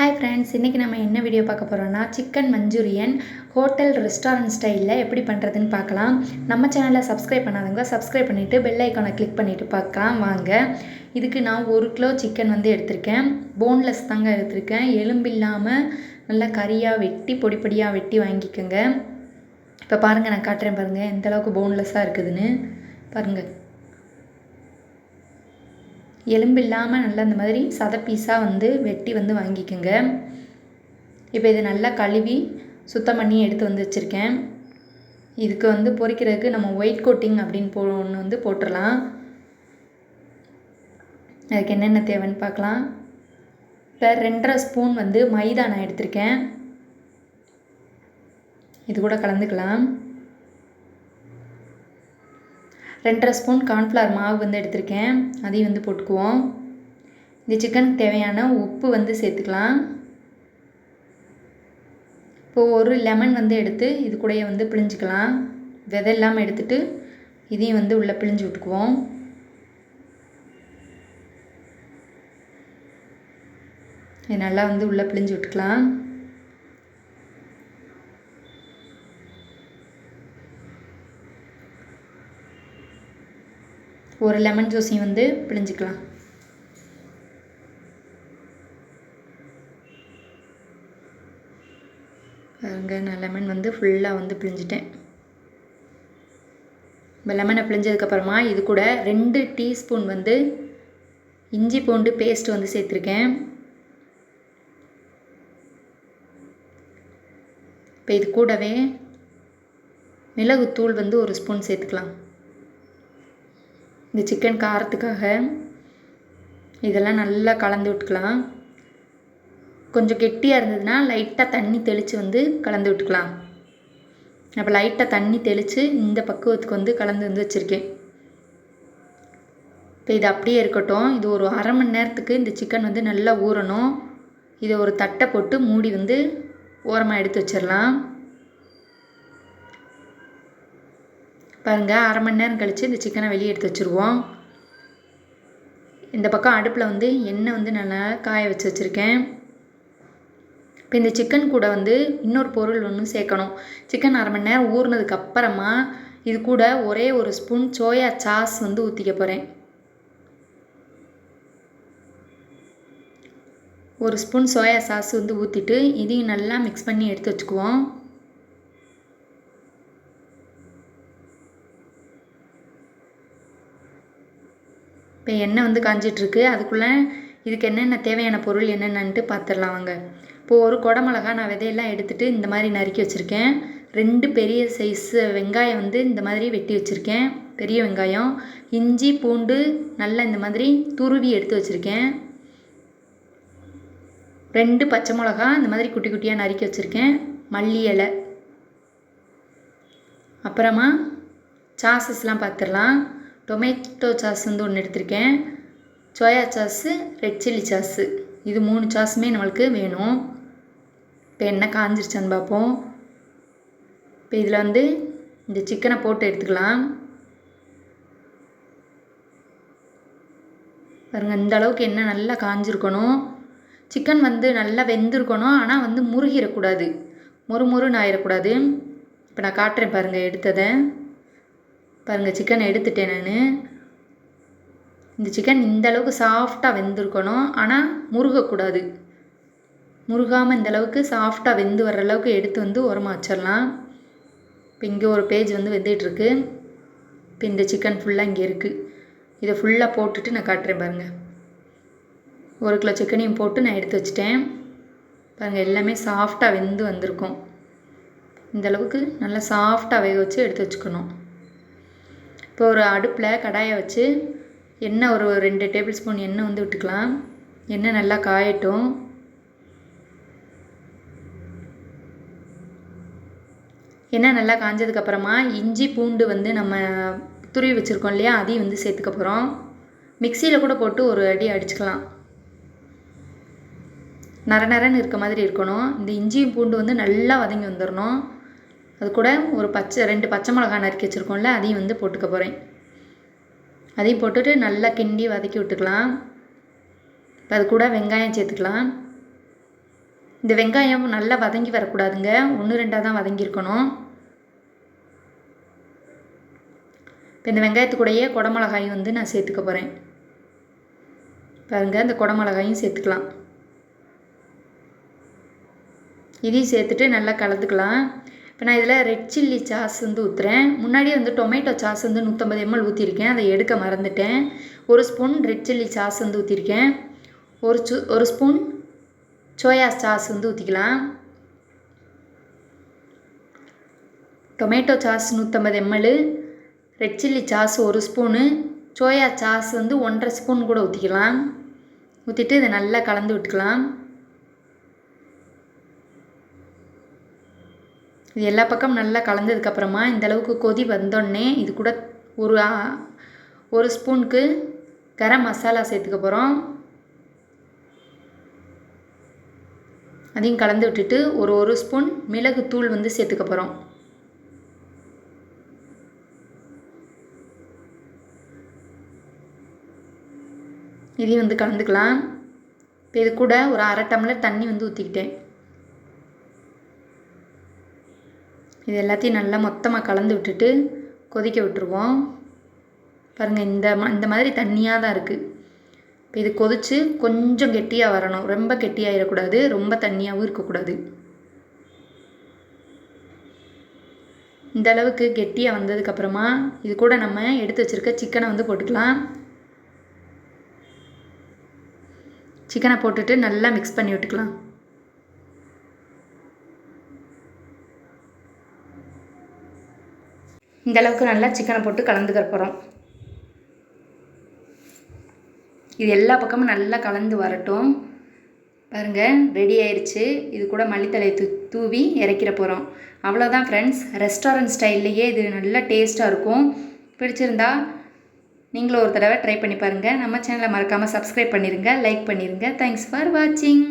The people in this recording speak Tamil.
ஹாய் ஃப்ரெண்ட்ஸ் இன்றைக்கி நம்ம என்ன வீடியோ பார்க்க போகிறோம்னா சிக்கன் மஞ்சூரியன் ஹோட்டல் ரெஸ்டாரண்ட் ஸ்டைலில் எப்படி பண்ணுறதுன்னு பார்க்கலாம். நம்ம சேனலை சப்ஸ்கிரைப் பண்ணாதவங்க சப்ஸ்கிரைப் பண்ணிவிட்டு பெல் ஐக்கானை கிளிக் பண்ணிவிட்டு பார்க்கலாம் வாங்க. இதுக்கு நான் ஒரு கிலோ சிக்கன் வந்து எடுத்திருக்கேன். போன்லெஸ் தாங்க எடுத்திருக்கேன். எலும்பு இல்லாமல் நல்லா கறியாக வெட்டி பொடி பொடியாக வெட்டி வாங்கிக்கோங்க. இப்போ பாருங்கள் நான் காட்டுறேன் பாருங்கள் எந்த அளவுக்கு போன்லெஸ்ஸாக இருக்குதுன்னு. பாருங்கள் எலும்பு இல்லாமல் நல்லா இந்த மாதிரி சத பீஸாக வந்து வெட்டி வந்து வாங்கிக்கோங்க. இப்போ இதை நல்லா கழுவி சுத்தம் பண்ணி எடுத்து வந்து வச்சுருக்கேன். இதுக்கு வந்து பொரிக்கிறதுக்கு நம்ம ஒயிட் கோட்டிங் அப்படின்னு போ ஒன்று வந்து போட்டுடலாம் அதுக்கு என்னென்ன தேவைன்னு பார்க்கலாம். இப்போ ரெண்டரை ஸ்பூன் வந்து மைதா நான் எடுத்திருக்கேன். இது கூட கலந்துக்கலாம். ரெண்டரை ஸ்பூன் கார்ன்ஃப்ளவர் மாவு வந்து எடுத்திருக்கேன். அதையும் வந்து போட்டுக்குவோம். இந்த சிக்கனுக்கு தேவையான உப்பு வந்து சேர்த்துக்கலாம். இப்போது ஒரு லெமன் வந்து எடுத்து இது கூடயே வந்து பிழிஞ்சிக்கலாம். விதை இல்லாமல் எடுத்துட்டு இதையும் வந்து உள்ளே பிழிஞ்சு விட்டுக்குவோம். இது நல்லா வந்து உள்ளே பிழிஞ்சு விட்டுக்கலாம். ஒரு லெமன் ஜூஸையும் வந்து பிழிஞ்சிக்கலாம். பாருங்க நான் லெமன் வந்து ஃபுல்லாக வந்து பிழிஞ்சிட்டேன். இப்போ லெமனை பிழிஞ்சதுக்கப்புறமா இது கூட ரெண்டு டீஸ்பூன் வந்து இஞ்சி பூண்டு பேஸ்ட் வந்து சேர்த்துருக்கேன். இப்போ இது கூடவே மிளகுத்தூள் வந்து ஒரு ஸ்பூன் சேர்த்துக்கலாம். இந்த சிக்கன் காரத்துக்காக இதெல்லாம் நல்லா கலந்து விட்டுக்கலாம். கொஞ்சம் கெட்டியாக இருந்ததுன்னா லைட்டாக தண்ணி தெளித்து வந்து கலந்து விட்டுக்கலாம். அப்போ லைட்டாக தண்ணி தெளித்து இந்த பக்குவத்துக்கு வந்து கலந்து வந்து வச்சுருக்கேன். இப்போ இது அப்படியே இருக்கட்டும். இது ஒரு அரை மணி நேரத்துக்கு இந்த சிக்கன் வந்து நல்லா ஊறணும். இதை ஒரு தட்டை போட்டு மூடி வந்து ஓரமாக எடுத்து வச்சிடலாம். பாருங்கள் அரை மணி நேரம் கழித்து இந்த சிக்கனை வெளியே எடுத்து வச்சுருவோம். இந்த பக்கம் அடுப்பில் வந்து எண்ணெய் வந்து நல்லா காய வச்சு வச்சுருக்கேன். இப்போ இந்த சிக்கன் கூட வந்து இன்னொரு பொருள் ஒன்று சேர்க்கணும். சிக்கன் அரை மணி நேரம் ஊறினதுக்கு அப்புறமா இது கூட ஒரே ஒரு ஸ்பூன் சோயா சாஸ் வந்து ஊற்றிக்க போகிறேன் ஒரு ஸ்பூன் சோயா சாஸ் வந்து ஊற்றிட்டு இதையும் நல்லா மிக்ஸ் பண்ணி எடுத்து வச்சுக்குவோம். இப்போ எண்ணெய் வந்து காஞ்சிட்ருக்கு? அதுக்குள்ளே இதுக்கு என்னென்ன தேவையான பொருள் என்னென்னன்ட்டு பார்த்துடலாம் வாங்க. இப்போது ஒரு குடமிளகா நான் விதையெல்லாம் எடுத்துகிட்டு இந்த மாதிரி நறுக்கி வச்சுருக்கேன். ரெண்டு பெரிய சைஸ் வெங்காயம் வந்து இந்த மாதிரி வெட்டி வச்சுருக்கேன். பெரிய வெங்காயம் இஞ்சி பூண்டு நல்லா இந்த மாதிரி துருவி எடுத்து வச்சுருக்கேன். ரெண்டு பச்சை மிளகா இந்த மாதிரி குட்டி குட்டியாக நறுக்கி வச்சுருக்கேன். மல்லி இலை. அப்புறமா சாசஸ்லாம் பார்த்துடலாம் டொமேட்டோ சாஸ் வந்து ஒன்று எடுத்திருக்கேன். Soya sauce red chilli sauce. இது மூணு சாஸுமே நம்மளுக்கு வேணும். இப்போ என்ன காஞ்சிருச்சான்னு பார்ப்போம் இப்போ இதில் வந்து இந்த சிக்கனை போட்டு எடுத்துக்கலாம். பாருங்கள் இந்த அளவுக்கு எண்ணெய் நல்லா காஞ்சிருக்கணும். சிக்கன் வந்து நல்லா வெந்திருக்கணும். ஆனால் வந்து முருகிடக்கூடாது. மொறு மொறுன்னு ஆயிடக்கூடாது. இப்போ நான் காட்டுறேன் பாருங்கள் எடுத்ததை. பாருங்கள் சிக்கன் எடுத்துட்டேன் நான். இந்த சிக்கன் இந்த அளவுக்கு சாஃப்டாக வெந்திருக்கணும். ஆனால் முருகக்கூடாது. முருகாமல் இந்த அளவுக்கு சாஃப்டாக வெந்து வர்ற அளவுக்கு எடுத்து வந்து உரமாக வச்சிடலாம். இப்போ இங்கே ஒரு பேஜ் வந்து வெந்துட்டுருக்கு இப்போ இந்த சிக்கன் ஃபுல்லாக இங்கே இருக்குது இதை ஃபுல்லாக போட்டுட்டு நான் காட்டுறேன் பாருங்கள் ஒரு கிலோ சிக்கனையும் போட்டு நான் எடுத்து வச்சிட்டேன். பாருங்கள் எல்லாமே சாஃப்டாக வெந்து வந்திருக்கும். இந்தளவுக்கு நல்லா சாஃப்டாக வேக வச்சு எடுத்து வச்சுக்கணும். இப்போ ஒரு அடுப்பில் கடாயை வச்சு எண்ணெய் ஒரு ரெண்டு டேபிள் ஸ்பூன் எண்ணெய் வந்து விட்டுக்கலாம். எண்ணெய் நல்லா காயட்டும். எண்ணெய் நல்லா காஞ்சதுக்கப்புறமா இஞ்சி பூண்டு வந்து நம்ம துருவி வச்சுருக்கோம் இல்லையா அதையும் வந்து சேர்த்துக்க போகிறோம் மிக்சியில் கூட போட்டு ஒரு அடி அடிச்சுக்கலாம். நர நரன்னு இருக்க மாதிரி இருக்கணும். இந்த இஞ்சியும் பூண்டு வந்து நல்லா வதங்கி வந்துடணும் அது கூட ஒரு பச்சை ரெண்டு பச்சை மிளகா நறுக்கி வச்சுருக்கோம்ல அதையும் வந்து போட்டுக்க போகிறேன் அதையும் போட்டுட்டு நல்லா கிண்டி வதக்கி விட்டுக்கலாம். இப்போ அது கூட வெங்காயம் சேர்த்துக்கலாம். இந்த வெங்காயம் நல்லா வதங்கி வரக்கூடாதுங்க. ஒன்று ரெண்டாக தான் வதங்கியிருக்கணும். இப்போ இந்த வெங்காயத்து கூடயே குடமிளகாய் வந்து நான் சேர்த்துக்க போகிறேன் பாருங்கள் இந்த குடமிளகாயும் சேர்த்துக்கலாம். இதையும் சேர்த்துட்டு நல்லா கலந்துக்கலாம். இப்போ நான் இதில் ரெட் சில்லி சாஸ் வந்து ஊற்றுறேன் முன்னாடியே வந்து டொமேட்டோ சாஸ் வந்து நூற்றம்பது எம்எல் ஊற்றிருக்கேன் அதை எடுக்க மறந்துட்டேன். ஒரு ஸ்பூன் ரெட் சில்லி சாஸ் வந்து ஊற்றிருக்கேன் ஒரு சு ஒரு ஸ்பூன் சோயா சாஸ் வந்து ஊற்றிக்கலாம் டொமேட்டோ சாஸ் நூற்றம்பது எம்எல் ரெட் சில்லி சாஸ் ஒரு ஸ்பூனு சோயா சாஸ் வந்து ஒன்றரை ஸ்பூன் கூட ஊற்றிக்கலாம் ஊற்றிட்டு இதை நல்லா கலந்து விட்டுக்கலாம். இது எல்லா பக்கம் நல்லா கலந்ததுக்கப்புறமா இந்த அளவுக்கு கொதி வந்தோடனே இது கூட ஒரு ஒரு ஸ்பூனுக்கு கரம் மசாலா சேர்த்துக்க போகிறோம் அதையும் கலந்து விட்டுட்டு ஒரு ஒரு ஸ்பூன் மிளகு தூள் வந்து சேர்த்துக்க போகிறோம் இதையும் வந்து கலந்துக்கலாம். இப்போ இது கூட ஒரு அரை டம்ளர் தண்ணி வந்து ஊற்றிக்கிட்டேன் இது எல்லாத்தையும் நல்லா மொத்தமாக கலந்து விட்டுட்டு கொதிக்க விட்டுருவோம். பாருங்கள் இந்த இந்த மாதிரி தண்ணியாக தான் இருக்குது இப்போ இது கொதித்து கொஞ்சம் கெட்டியாக வரணும். ரொம்ப கெட்டியாகிடக்கூடாது ரொம்ப தண்ணியாகவும் இருக்கக்கூடாது. இந்த அளவுக்கு கெட்டியாக வந்ததுக்கப்புறமா இது கூட நம்ம எடுத்து வச்சுருக்க சிக்கனை வந்து போட்டுக்கலாம். சிக்கனை போட்டுட்டு நல்லா மிக்ஸ் பண்ணி விட்டுக்கலாம். இந்தளவுக்கு நல்லா சிக்கனை போட்டு கலந்துக்க போகிறோம் இது எல்லா பக்கமும் நல்லா கலந்து வரட்டும். பாருங்கள் ரெடி ஆயிடுச்சு இது கூட மல்லித்தலை தூ தூவி இறக்கிற போகிறோம் அவ்வளோதான் ஃப்ரெண்ட்ஸ் ரெஸ்டாரண்ட் ஸ்டைல்லையே இது நல்ல டேஸ்ட்டாக இருக்கும். பிடிச்சிருந்தா நீங்களும் ஒரு தடவை ட்ரை பண்ணி பாருங்கள் நம்ம சேனலை மறக்காமல் சப்ஸ்கிரைப் பண்ணிடுங்க லைக் பண்ணிடுங்க தேங்க்ஸ் ஃபார் வாட்சிங்